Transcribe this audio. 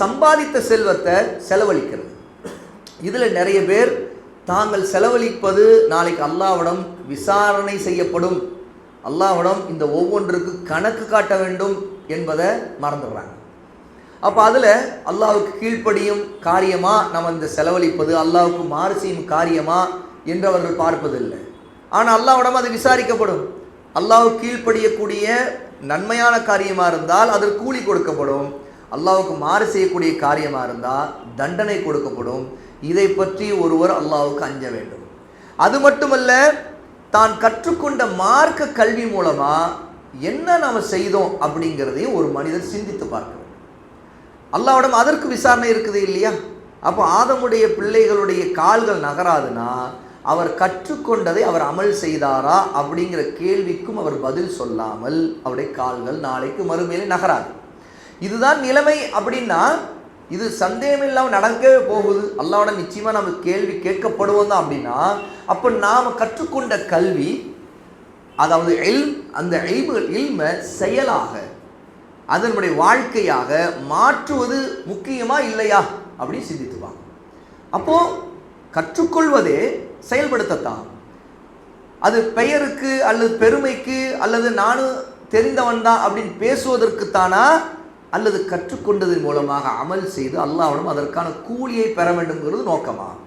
சம்பாதித்த செல்வத்தை செலவழிக்கிறது. இதில் நிறைய பேர் தாங்கள் செலவழிப்பது நாளைக்கு அல்லாவிடம் விசாரணை செய்யப்படும். அல்லாவிடம் இந்த ஒவ்வொன்றுக்கு கணக்கு காட்ட வேண்டும் என்பதை மறந்துடுறாங்க. அப்போ அதில் அல்லாவுக்கு கீழ்ப்படியும் காரியமா நம்ம இந்த செலவழிப்பது அல்லாவுக்கு மாறு செய்யும் காரியமா என்று அவர்கள் பார்ப்பதில்லை. ஆனால் அல்லாவிடம் அது விசாரிக்கப்படும். அல்லாவுக்கு கீழ்ப்படியக்கூடிய நன்மையான காரியமாக இருந்தால் அதற்கு கூலி கொடுக்கப்படும். அல்லாவுக்கு மாறு செய்யக்கூடிய காரியமாக இருந்தால் தண்டனை கொடுக்கப்படும். இதை பற்றி ஒருவர் அல்லாவுக்கு அஞ்ச வேண்டும். அது மட்டுமல்ல தான் கற்றுக்கொண்ட மார்க்க கல்வி மூலமாக என்ன நாம் செய்தோம் அப்படிங்கிறதையும் ஒரு மனிதர் சிந்தித்து பார்க்க வேண்டும். அல்லாவிடம் அதற்கு விசாரணை இருக்குது இல்லையா? அப்போ ஆதமுடைய பிள்ளைகளுடைய கால்கள் நகராதுன்னா அவர் கற்றுக்கொண்டதை அவர் அமல் செய்தாரா அப்படிங்கிற கேள்விக்கும் அவர் பதில் சொல்லாமல் அவருடைய கால்கள் நாளைக்கு மறுமையிலே நகராது. இதுதான் நிலைமை அப்படின்னா இது சந்தேகம் இல்லாமல் நடக்கவே போகுது. அல்லாவோட நிச்சயமாக நம்ம கேள்வி கேட்கப்படுவோம் தான் அப்படின்னா அப்போ நாம் கற்றுக்கொண்ட கல்வி அதாவது எல் அந்த எல்பு இல்மை செயலாக அதனுடைய வாழ்க்கையாக மாற்றுவது முக்கியமா இல்லையா அப்படின்னு சிந்தித்துவாங்க அப்போது கற்றுக்கொள்வதே செயல்படுத்தத்தான். அது பெயருக்கு அல்லது பெருமைக்கு அல்லது நானும் தெரிந்தவன் தான் அப்படின்னு பேசுவதற்குத்தானா அல்லது கற்றுக்கொண்டதன் மூலமாக அமல் செய்து அல்லாவிடம் அதற்கான கூலியை பெற வேண்டும்ங்கிறது நோக்கமாகும்